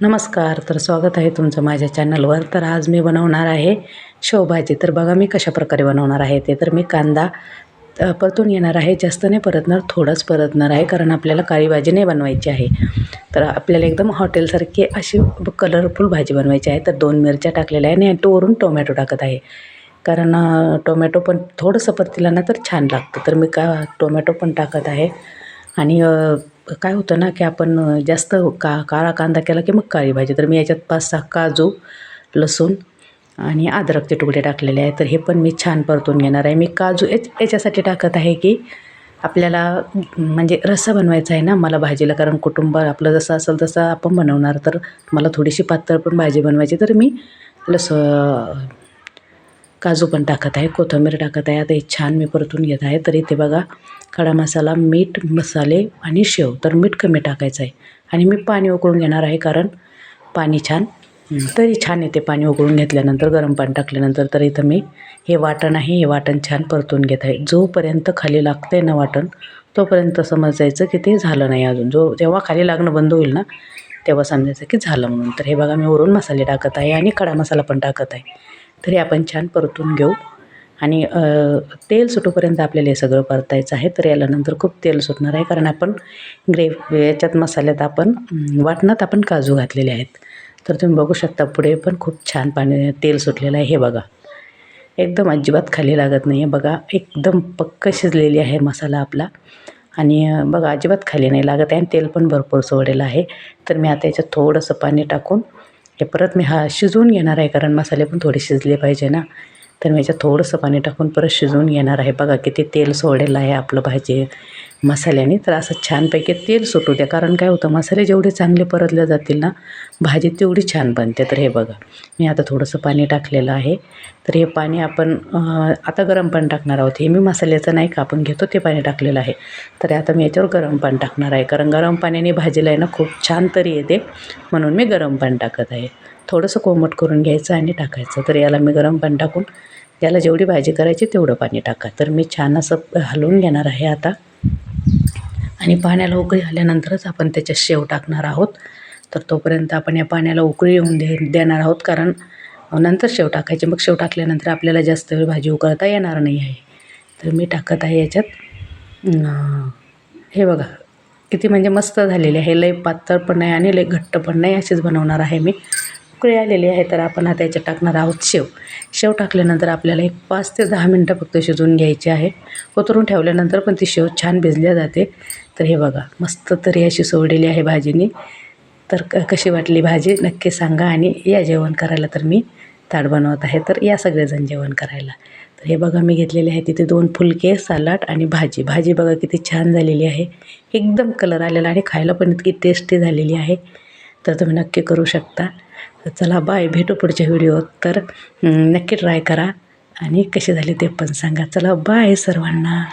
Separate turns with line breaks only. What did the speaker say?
नमस्कार तर स्वागत आहे तुमचं माझ्या चॅनलवर. तर आज मी बनवणार आहे शेवभाजी तर बघा मी कशा प्रकारे बनवणार आहे ते. तर मी कांदा परतून येणार आहे. जास्त नाही परतणार थोडंच परतणार आहे कारण आपल्याला काळी भाजी नाही बनवायची आहे. तर आपल्याला एकदम हॉटेलसारखी अशी कलरफुल भाजी बनवायची आहे. तर दोन मिरच्या टाकलेल्या आहे आणि तो वरून टोमॅटो टाकत आहे. कारण टोमॅटो पण थोडंसं परतीला ना तर छान लागतं. तर मी का टोमॅटो पण टाकत आहे. आणि काय होतं ना की आपण जास्त का काळा कांदा केला की मग काळी भाजी. तर मी याच्यात पाच सहा काजू लसूण आणि अद्रकचे तुकडे टाकलेले आहे तर हे पण मी छान परतून घेणार आहे. मी काजू याच याच्यासाठी टाकत आहे की आपल्याला म्हणजे रस्सा बनवायचा आहे ना मला भाजीला कारण कुटुंब आपलं जसं असेल तसं आपण बनवणार. तर मला थोडीशी पातळ पण भाजी बनवायची. तर मी लस काजू पण टाकत आहे कोथिंबीर टाकत आहे. आता हे छान मी परतून घेत आहे. तर इथे बघा खडा मसाला मीठ मसाले आणि शेव. तर मीठ कमी टाकायचं आहे. आणि मी पाणी उकळून घेणार आहे कारण पाणी छान. तरी छान येते पाणी उकळून घेतल्यानंतर गरम पाणी टाकल्यानंतर. तर इथं मी हे वाटण आहे हे वाटण छान परतून घेत आहे. जोपर्यंत खाली लागतं आहे ना वाटण तोपर्यंत समजायचं की ते झालं नाही अजून. जो जेव्हा खाली लागणं बंद होईल ना तेव्हा समजायचं की झालं म्हणून. तर हे बघा मी वरून मसाले टाकत आहे आणि खडा मसाला पण टाकत आहे. तरी आपण छान परतून घेऊ. आणि तेल सुटूपर्यंत आपल्याला हे सगळं परतायचं आहे तर याला नंतर खूप तेल सुटणार आहे कारण आपण ग्रेव याच्यात मसाल्यात आपण वाटणात आपण काजू घातलेले आहेत. तर तुम्ही बघू शकता पुढे पण खूप छान पाणी तेल सुटलेलं आहे. हे बघा. एकदम अजिबात खाली लागत नाही आहे बघा एकदम पक्क शिजलेली आहे मसाला आपला. आणि बघा अजिबात खाली नाही लागत आहे आणि तेल पण भरपूर सोडलेलं आहे. तर मी आता याच्यात थोडंसं पाणी टाकून हे परत मी हा शिजवून घेणार आहे कारण मसाले पण थोडे शिजले पाहिजे ना. तर मी याच्यात थोडंसं पाणी टाकून परत शिजवून घेणार आहे. बघा किती तेल सोडेलं आहे आपलं भाजी. मसाल्याने तर असं छानपैकी तेल सुटू द्या. कारण काय होतं मसाले जेवढे चांगले परतले जातील ना भाजी तेवढी छान बनते. तर हे बघा मी आता थोडंसं पाणी टाकलेलं आहे. तर हे पाणी आपण आता गरम पाणी टाकणार आहोत. हे मी मसाल्याचं नाही का आपण घेतो ते पाणी टाकलेलं आहे. तर आता मी याच्यावर गरम पाणी टाकणार आहे. कारण गरम पाण्याने भाजीला आहे ना खूप छान तरी येते. म्हणून मी गरम पाणी टाकत आहे. थोडंसं कोमट करून घ्यायचं आणि टाकायचं. तर याला मी गरम पाणी टाकून याला जेवढी भाजी करायची तेवढं पाणी टाका. तर मी छान असं हलवून घेणार आहे आता. आणि पाण्याला उकळी आल्यानंतरच आपण त्याच्यात शेव टाकणार आहोत. तर तोपर्यंत आपण या पाण्याला उकळी येऊन दे देणार आहोत. कारण नंतर शेव टाकायचे. मग शेव टाकल्यानंतर आपल्याला जास्त वेळ भाजी उकळता येणार नाही आहे. तर मी टाकत आहे याच्यात हे बघा. किती म्हणजे मस्त झालेली आहे. लय पातळ पण नाही आणि लय घट्ट पण नाही अशीच बनवणार आहे मी. उकळी आलेली आहे. तर आपण आता याच्यात टाकणार आहोत शेव. शेव टाकल्यानंतर आपल्याला एक पाच ते दहा मिनटं फक्त शिजवून घ्यायची आहे. उतरून ठेवल्यानंतर पण ती शेव छान भिजल्या जाते. तर हे बघा मस्त तरी अशी सोडलेली आहे भाजीने. तर क कशी वाटली भाजी? नक्की सांगा आणि या जेवण करायला तर मी ताट बनवत आहे. तर या सगळेजण जेवण करायला. तर हे बघा मी घेतलेले आहे तिथे दोन फुलके सलाड आणि भाजी. भाजी बघा किती छान झालेली आहे. एकदम कलर आलेला आणि खायला पण इतकी टेस्टी झालेली आहे. तर तुम्ही नक्की करू शकता. तर चला बाय. भेटू पुढच्या व्हिडिओत. तर नक्की ट्राय करा आणि कशी झाली ते पण सांगा. चला बाय सर्वांना.